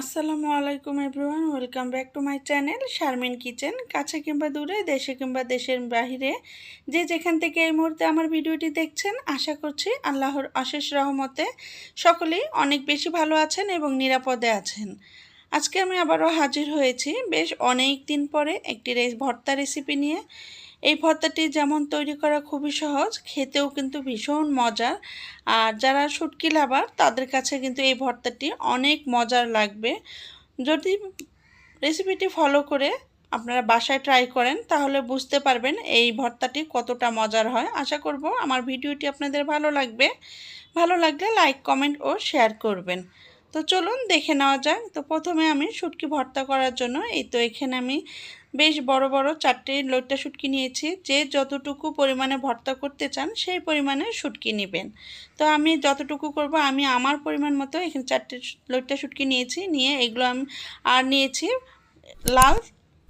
আসসালামু আলাইকুম everyone, welcome back to my channel Sharmin kitchen. কাছে কিংবা দূরে, দেশে কিংবা দেশের বাহিরে, যে যেখান থেকে এই মুহূর্তে আমার ভিডিওটি দেখছেন, আশা করছি আল্লাহর অশেষ রহমতে সকলেই অনেক বেশি ভালো আছেন এবং নিরাপদে আছেন। আজকে আমি আবারও হাজির হয়েছি বেশ অনেক দিন পরে একটি ভর্তা রেসিপি নিয়ে। এই ভর্তাটি যেমন তৈরি করা খুবই সহজ, খেতেও কিন্তু ভীষণ মজার আর যারা শুটকি লাভার, তাদের কাছে কিন্তু এই ভর্তাটি অনেক মজার লাগবে। যদি রেসিপিটি ফলো করে আপনারা বাসায় ট্রাই করেন, তাহলে বুঝতে পারবেন এই ভর্তাটি কতটা মজার হয়। আশা করব আমার ভিডিওটি আপনাদের ভালো লাগবে। ভালো লাগলে লাইক, কমেন্ট ও শেয়ার করবেন। তো চলুন দেখে নেওয়া যাক। তো প্রথমে আমি শুটকি ভর্তা করার জন্য, এই তো এখানে আমি বেশ বড় বড় চারটে লইট্টা শুটকি নিয়েছি। যে যতটুকু পরিমাণে ভর্তা করতে চান, সেই পরিমাণে শুটকি নেবেন। তো আমি যতটুকু করব, আমি আমার পরিমাণ মতো এখানে চারটে লইট্টা শুটকি নিয়েছি। নিয়ে এগুলো আমি, আর নিয়েছি লাল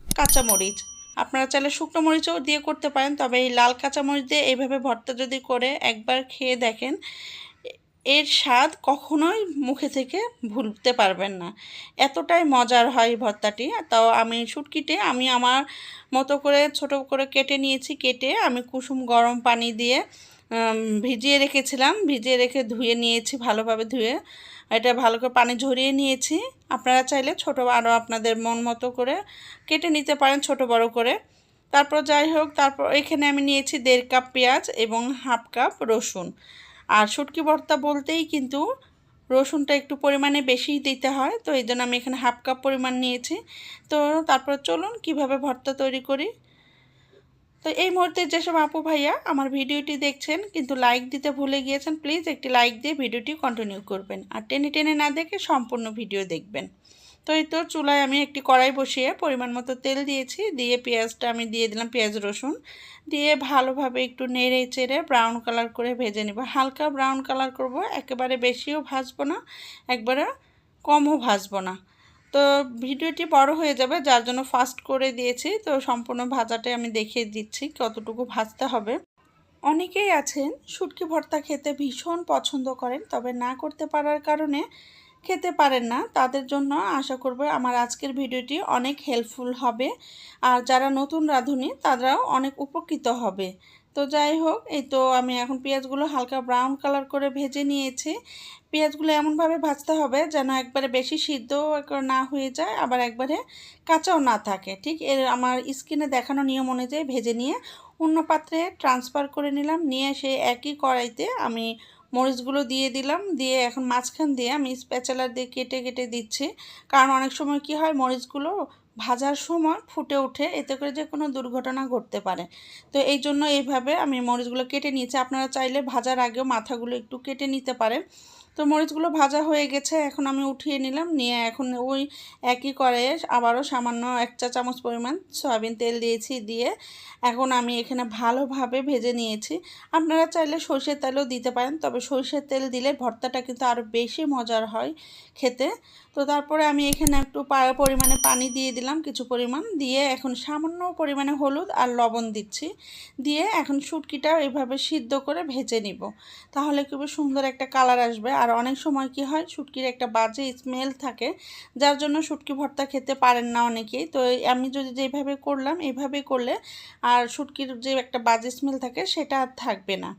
কাঁচামরিচ। আপনারা চাইলে শুকনো মরিচও দিয়ে করতে পারেন, তবে এই লাল কাঁচামরিচ দিয়ে এইভাবে ভর্তা যদি করে একবার খেয়ে দেখেন এর স্বাদ কখনোই মুখে থেকে ভুলতে পারবেন না। এতটাই মজার হয় ভর্তাটি। তাও আমি শুটকিতে, আমি আমার মতো করে, ছোট করে কেটে নিয়েছি। কেটে আমি কুসুম গরম পানি দিয়ে ভিজিয়ে রেখেছিলাম। ভিজিয়ে রেখে ধুয়ে নিয়েছি, ভালোভাবে ধুয়ে। এটা ভালো করে পানি ঝরিয়ে নিয়েছি। আপনারা চাইলে ছোট আরও আপনাদের মন মতো করে কেটে নিতে পারেন, ছোট বড় করে। তারপর যাই হোক, তারপর এখানে আমি নিয়েছি দেড় কাপ পেঁয়াজ এবং হাফ কাপ রসুন। আর শুটকি ভর্তা বলতেই কিন্তু রসুনটা একটু পরিমাণে বেশিই দিতে হয়, তো এই জন্য আমি এখানে হাফ কাপ পরিমাণ নিয়েছি। তো তারপর চলুন কীভাবে ভর্তা তৈরি করি। তো এই মুহূর্তে যেসব আপু ভাইয়া আমার ভিডিওটি দেখছেন কিন্তু লাইক দিতে ভুলে গিয়েছেন, প্লিজ একটি লাইক দিয়ে ভিডিওটি কন্টিনিউ করবেন। আর টেনে টেনে না দেখে সম্পূর্ণ ভিডিও দেখবেন। তো এই তো চুলায় আমি একটি কড়াই বসিয়ে পরিমাণ মতো তেল দিয়েছি। দিয়ে পেঁয়াজটা আমি দিয়ে দিলাম পেঁয়াজ, রসুন। দিয়ে ভালোভাবে একটু নেড়ে চেড়ে ব্রাউন কালার করে ভেজে নেব। হালকা ব্রাউন কালার করব, একেবারে বেশিও ভাজবো না, একবারে কমও ভাজবো না। তো ভিডিওটি বড় হয়ে যাবে, যার জন্য ফাস্ট করে দিয়েছি। তো সম্পূর্ণ ভাজাটাই আমি দেখিয়ে দিচ্ছি কতটুকু ভাজতে হবে। অনেকেই আছেন শুটকি ভর্তা খেতে ভীষণ পছন্দ করেন, তবে না করতে পারার কারণে খেতে পারেন না, তাদের জন্য আশা করব আমার আজকের ভিডিওটি অনেক হেল্পফুল হবে। আর যারা নতুন রাঁধুনি, তারাও অনেক উপকৃত হবে। তো যাই হোক, এই তো আমি এখন পেঁয়াজগুলো হালকা ব্রাউন কালার করে ভেজে নিয়েছি। পেঁয়াজগুলো এমনভাবে ভাজতে হবে যেন একবারে বেশি সিদ্ধ না হয়ে যায়, আবার একবারে কাঁচাও না থাকে। ঠিক এর আমার স্কিনে দেখানো নিয়ম অনুযায়ী ভেজে নিয়ে অন্য পাত্রে ট্রান্সফার করে নিলাম। নিয়ে সেই একই কড়াইতে আমি মরিচগুলো দিয়ে দিলাম। দিয়ে এখন মাঝখান দিয়ে আমি স্প্যাচালার দিয়ে কেটে কেটে দিচ্ছি। কারণ অনেক সময় কি হয়, মরিচগুলো ভাজার সময় ফুটে ওঠে। এতে করে যে কোনো দুর্ঘটনা ঘটতে পারে। তো এই জন্য এইভাবে আমি মরিচগুলো কেটে নিয়েছি। আপনারা চাইলে ভাজার আগেও মাথাগুলো একটু কেটে নিতে পারেন। তো মরিচগুলো ভাজা হয়ে গেছে, এখন আমি উঠিয়ে নিলাম, নিয়ে এখন ওই একই কড়াইয়ে আবারও সামান্য এক চা চামচ পরিমাণ সয়াবিন তেল দিয়েছি, দিয়ে এখন আমি এখানে ভালোভাবে ভেজে নিয়েছি। আপনারা চাইলে সর্ষের তেলও দিতে পারেন, তবে সর্ষের তেল দিলে ভর্তাটা কিন্তু আরও বেশি মজার হয় খেতে। তো তারপরে আমি এখানে একটু পরিমাণে পানি দিয়ে দিলাম, কিছু পরিমাণ, দিয়ে এখন সামান্য পরিমাণে হলুদ আর লবণ দিচ্ছি, দিয়ে এখন শুটকিটা এইভাবে সিদ্ধ করে ভেজে নিব। তাহলে খুবই সুন্দর একটা কালার আসবে আর অনেক সময় কি হয়, শুটকির একটা বাজে স্মেল থাকে, যার জন্য শুটকি ভর্তা খেতে পারেন না অনেকেই। তো আমি যদি যেভাবে করলাম এইভাবে করলে আর শুটকির যে একটা বাজে স্মেল থাকে, সেটা আর থাকবে না।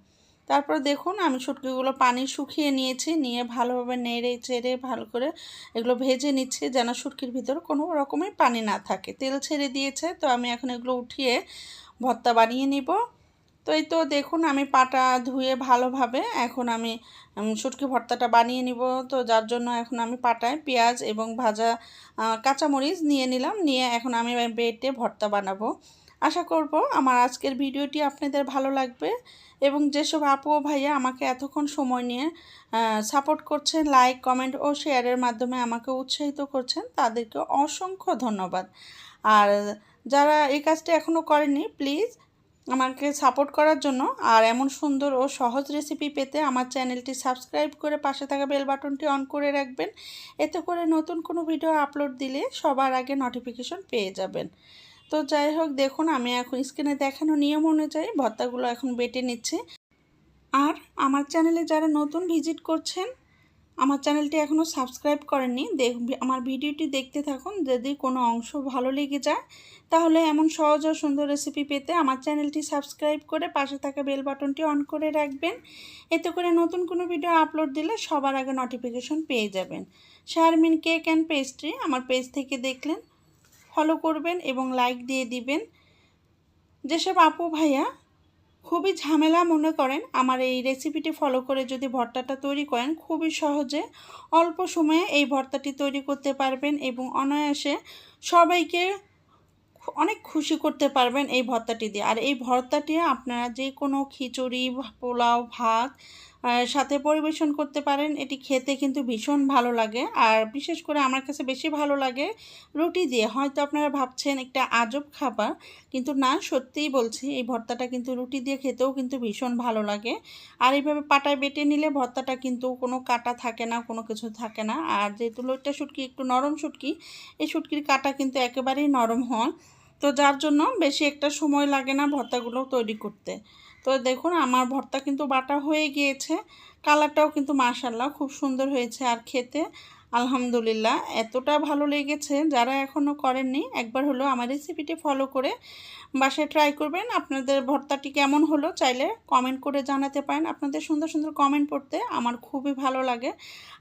তারপর দেখুন, আমি শুটকিগুলো পানি শুকিয়ে নিয়েছি, নিয়ে ভালোভাবে নেড়ে চেড়ে ভালো করে এগুলো ভেজে নিচ্ছি, যেন শুটকির ভিতর কোনো রকমের পানি না থাকে। তেল ছেড়ে দিয়েছে, তো আমি এখন এগুলো উঠিয়ে ভর্তা বানিয়ে নিব। তো এই তো দেখুন, আমি পাটা ধুয়ে ভালোভাবে এখন আমি শুটকি ভর্তাটা বানিয়ে নিব। তো যার জন্য এখন আমি পাটায় পেঁয়াজ এবং ভাজা কাঁচামরিচ নিয়ে নিলাম। নিয়ে এখন আমি বেটে ভর্তা বানাবো। আশা করব আমার আজকের ভিডিওটি আপনাদের ভালো লাগবে এবং যেসব আপু ও ভাইয়া আমাকে এতক্ষণ সময় নিয়ে সাপোর্ট করছেন লাইক কমেন্ট ও শেয়ারের মাধ্যমে আমাকে উৎসাহিত করছেন, তাদেরকে অসংখ্য ধন্যবাদ। আর যারা এই কাজটি এখনও করেনি প্লিজ আমাকে সাপোর্ট করার জন্য। আর এমন সুন্দর ও সহজ রেসিপি পেতে আমার চ্যানেলটি সাবস্ক্রাইব করে পাশে থাকা বেল বাটনটি অন করে রাখবেন। এতে করে নতুন কোনো ভিডিও আপলোড দিলে সবার আগে নোটিফিকেশন পেয়ে যাবেন। তো যাই হোক, দেখুন, আমি এখন স্ক্রিনে দেখানো নিয়ম অনুযায়ী ভর্তাগুলো এখন বেটে নিচ্ছি। আর আমার চ্যানেলে যারা নতুন ভিজিট করছেন আমার চ্যানেলটি এখনও সাবস্ক্রাইব করেননি দেখ আমার ভিডিওটি দেখতে থাকুন, যদি কোনো অংশ ভালো লেগে যায়, তাহলে এমন সহজ ও সুন্দর রেসিপি পেতে আমার চ্যানেলটি সাবস্ক্রাইব করে পাশে থাকা বেল বাটনটি অন করে রাখবেন। এতে করে নতুন কোনো ভিডিও আপলোড দিলে সবার আগে নোটিফিকেশন পেয়ে যাবেন। শারমিন কেক অ্যান্ড পেস্ট্রি আমার পেজ থেকে দেখলেন ফলো করবেন এবং লাইক দিয়ে দিবেন। যেসব আপু ভাইয়া খুবই ঝামেলা মনে করেন। আমার এই রেসিপিটি ফলো করে যদি ভর্তাটা তৈরি করেন, খুবই সহজে অল্প সময়ে এই ভর্তাটি তৈরি করতে পারবেন এবং অনায়াসে সবাইকে অনেক খুশি করতে পারবেন এই ভর্তাটি দিয়ে। আর এই ভর্তাটি আপনারা যে কোনো খিচুড়ি, পোলাও, ভাত সাথে পরিবেশন করতে পারেন। এটি খেতে কিন্তু ভীষণ ভালো লাগে। আর বিশেষ করে আমার কাছে বেশি ভালো লাগে রুটি দিয়ে। হয়তো আপনারা ভাবছেন একটা আজব খাবার, কিন্তু না, সত্যিই বলছি, এই ভর্তাটা কিন্তু রুটি দিয়ে খেতেও কিন্তু ভীষণ ভালো লাগে। আর এইভাবে পাটায় বেটে নিলে ভর্তাটা কিন্তু কোনো কাটা থাকে না, কোনো কিছু থাকে না। আর যেহেতু লোটটা শুটকি একটু নরম শুটকি, এই শুটকির কাটা কিন্তু একেবারেই নরম হয়। তো যার জন্য বেশি একটা সময় লাগে না ভর্তাগুলো তৈরি করতে। তো দেখুন, আমার ভর্তা কিন্তু বাটা হয়ে গিয়েছে। কালারটাও কিন্তু মাশাল্লাহ খুব সুন্দর হয়েছে আর খেতে। আলহামদুলিল্লাহ, এতটা ভালো লেগেছে যারা এখনও করেননি, একবার হলো আমার রেসিপিটি ফলো করে বাসায় ট্রাই করবেন। আপনাদের ভর্তাটি কেমন হলো চাইলে কমেন্ট করে জানাতে পারেন। আপনাদের সুন্দর সুন্দর কমেন্ট পড়তে আমার খুবই ভালো লাগে।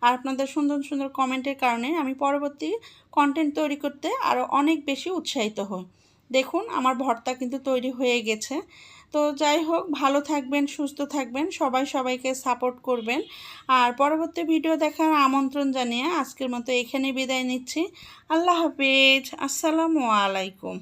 আর আপনাদের সুন্দর সুন্দর কমেন্টের কারণে আমি পরবর্তী কন্টেন্ট তৈরি করতে আরও অনেক বেশি উৎসাহিত হই। দেখুন, আমার ভর্তা কিন্তু তৈরি হয়ে গেছে। তো যাই হোক, ভালো থাকবেন, সুস্থ থাকবেন, সবাই সবাইকে সাপোর্ট করবেন। আর পরবর্তী ভিডিও দেখার আমন্ত্রণ জানিয়ে আজকের মতো এখানে বিদায় নিচ্ছি। আল্লাহ হাফিজ, আসসালামু আলাইকুম।